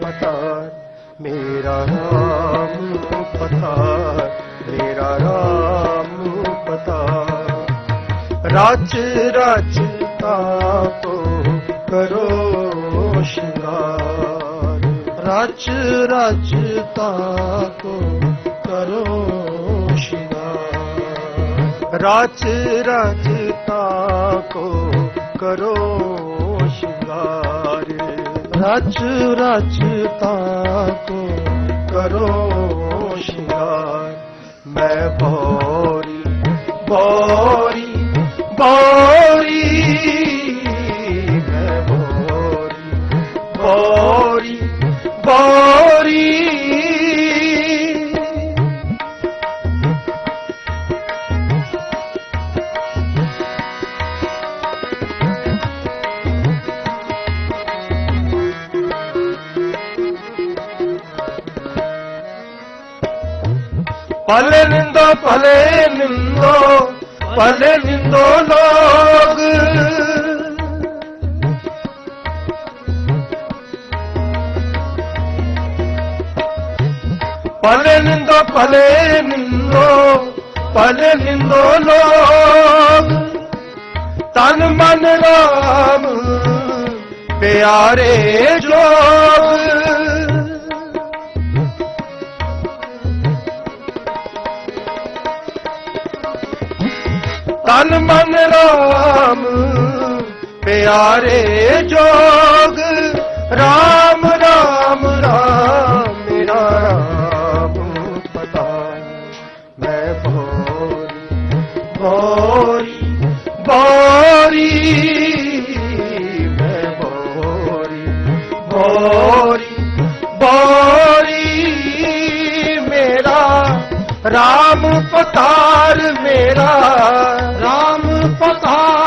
ਪਤਾਰ ਮੇਰਾ ਰਾਮ ਨੂੰ ਪਤਾਰ ਮੇਰਾ ਰਾਮ ਨੂੰ ਪਤਾਰ ਰਾਜ ਰਾਜ ਤਾਪੋ ਕਰੋ ਸ਼ਿੰਗਾਰ ਰਾਜ ਰਾਜ ਤਾਪੋ ਕਰੋ ਸ਼ਿੰਗਾਰ ਰਾਜ ਰਾਜ ਤਾਪੋ ਕਰੋ ਸ਼ਿੰਗਾਰ ਰਚ ਰਚਤਾ ਕੋ ਕਰੋ ਸ਼ਿੰਗਾਰ। ਮੈਂ ਭੋਰੀ ਭੋਰੀ ਭਲੇ ਨਿੰਦੋ ਭਲੇ ਨਿੰਦੋ ਭਲੇ ਨਿੰਦੋ ਲੋਗ ਭਲੇ ਨਿੰਦੋ ਭਲੇ ਨਿੰਦੋ ਭਲੇ ਨਿੰਦੋ ਲੋਗ ਤਨ ਮਨ ਰਾਮ, ਪਿਆਰੇ ਜੋਗ। ਤਨ ਮਨ ਰਾਮ ਪਿਆਰੇ ਜੋਗ ਰਾਮ ਰਾਮ ਪਤਾਰ ਮੇਰਾ। ਰਾਮ ਪਤਾਰ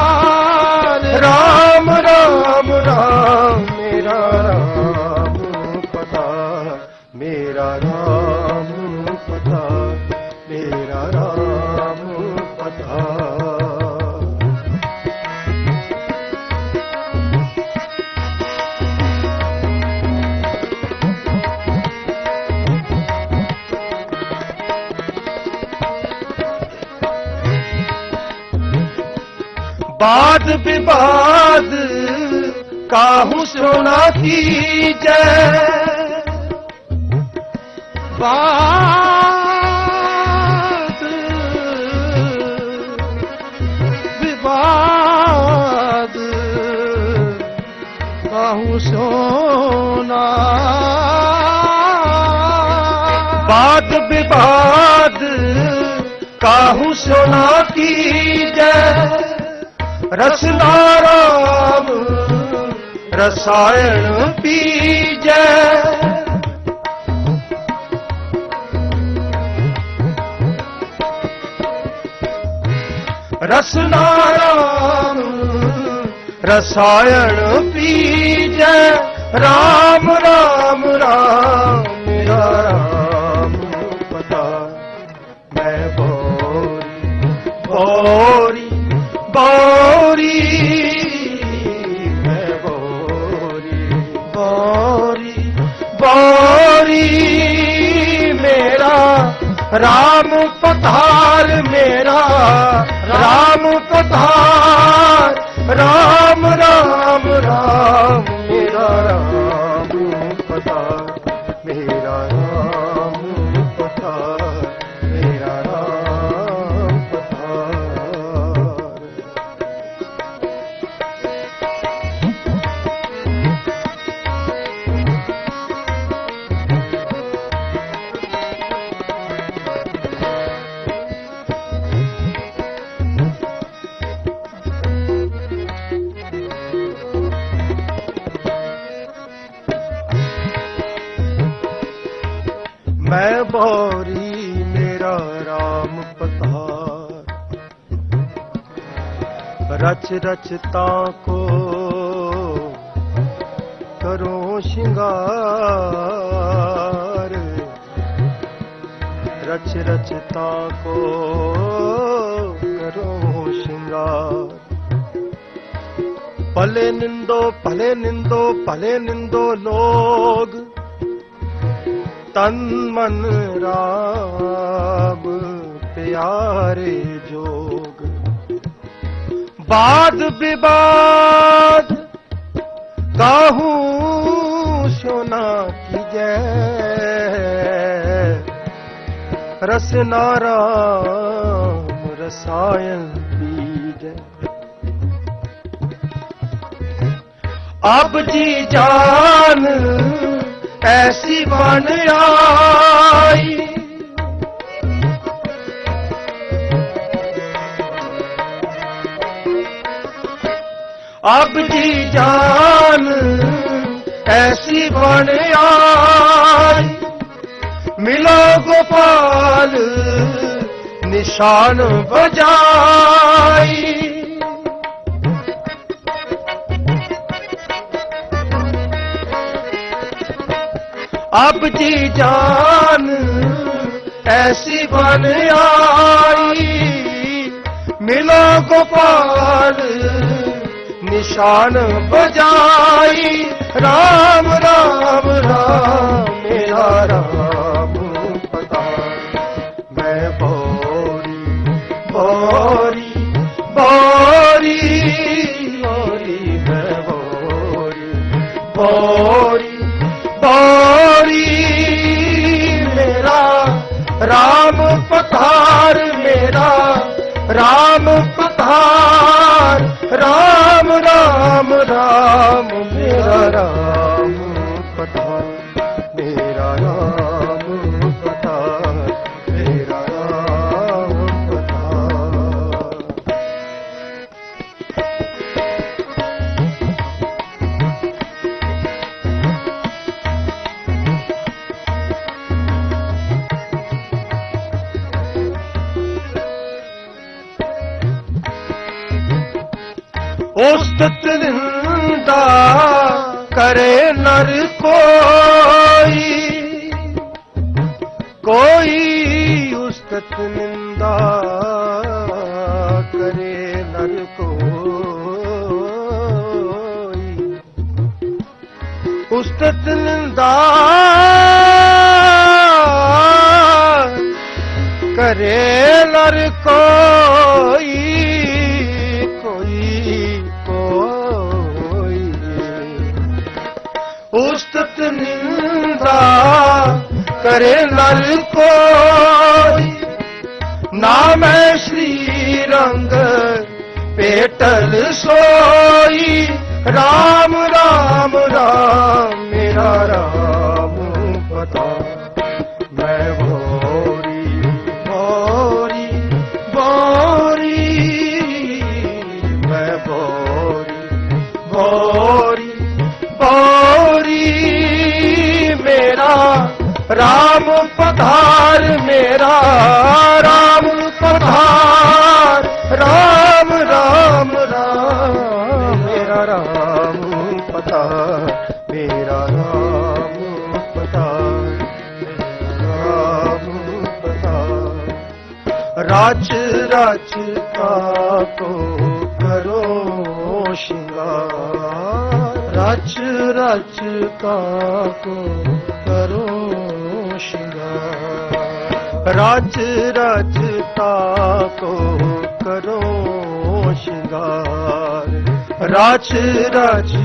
वाद विवाद काहू सोना की जय वाद विवाद काहू सोना वाद विवाद काहू सोना की जय ਰਸਨਾ ਰਾਮ ਰਸਾਇਣ ਪੀਜੈ ਰਸਨਾ ਰਾਮ ਰਸਾਇਣ ਪੀਜੈ ਰਾਮ ਰਾਮ। ਰਾਮ ਪਤਾਰ ਮੇਰਾ ਰਾਮ ਪਤਾਰ ਰਾਮ ਰਚ ਰਚਤਾ ਕੋ ਕਰੋ ਸ਼ਿੰਗਾਰ ਰਚ ਰਚਤਾ ਕੋ ਕਰੋ ਸ਼ਿੰਗਾਰ ਭਲੇ ਨਿੰਦੋ ਭਲੇ ਨਿੰਦੋ ਭਲੇ ਨਿੰਦੋ ਲੋਗ ਤਨ ਮਨ ਰਾਮ ਪਿਆਰੇ ਜੋਗ ਬਾਦ ਵਿਵਾਦ ਕਾਹੂ ਸੋਨਾ ਕੀਜੈ ਰਸਨਾ ਰਾਮ ਰਸਾਇਣ ਬੀਜੈ। ਅਬ ਜੀ ਜਾਨ ਐਸੀ ਬਨ ਆਈ। ਅਬ ਜੀ ਜਾਨ ਐਸੀ ਬਨ ਆਈ। ਮਿਲੋ ਗੋਪਾਲ, ਨਿਸ਼ਾਨ ਬਜਾਈ ਅਬ ਜੀ ਜਾਨ ਐਸੀ ਬਣ ਆਈ। ਮਿਲੋ ਗੋਪਾਲ ਨਿਸ਼ਾਨ ਬਜਾਈ RAM RAM RAM ਮੇਰਾ ਰਾਮ ਪਤਾ। ਮੈਂ ਬੋਰੀ ਬੋਰੀ ਬੋਰੀ ਬੋਰੀ, ਮੈਂ ਬੋਰੀ ਬੋਰੀ। ਉਸਤਤ ਨਿੰਦਾ ਕਰੇ ਨਰ ਕੋਈ। ਕੋਈ ਉਸਤਤ ਨਿੰਦਾ ਕਰੇ ਨਰ ਕੋਈ। ਉਸਤਤ ਨਿੰਦਾ ਕਰੇ ਨਰ ਕੋਈ। ਕੋਈ ਉਸਤਤ ਨਿੰਦਾ ਕਰੇ ਨਰ ਕੋਈ। ਨਾਮੈ ਸ਼੍ਰੀ ਰੰਗ ਪੇਟਲ ਸੋਈ। RAM RAM ਰਾਮ ਪਧਾਰ ਮੇਰਾ ਰਾਮ ਪਧਾਰ ਰਾਮ ਰਾਮ ਰਾਮ ਮੇਰਾ ਰਾਮ ਪਧਾਰ ਮੇਰਾ ਰਾਮ ਪਧਾਰ ਰਾਮ RAM ਪਧਾਰ ਰਾਜ ਰਾਜ ਕਾ ਕੋ ਕਰੋ ਸ਼ਿੰਗਾਰ ਰਾਜ ਰਚ ਕਾ ਕੋ ਰਾਜ ਰਾਜ ਕਾ ਕੋ ਕਰੋ ਸ਼ਿੰਗਾਰ। ਰਾਜ ਰਾਜ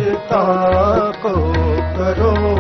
ਕੋ ਕਰੋ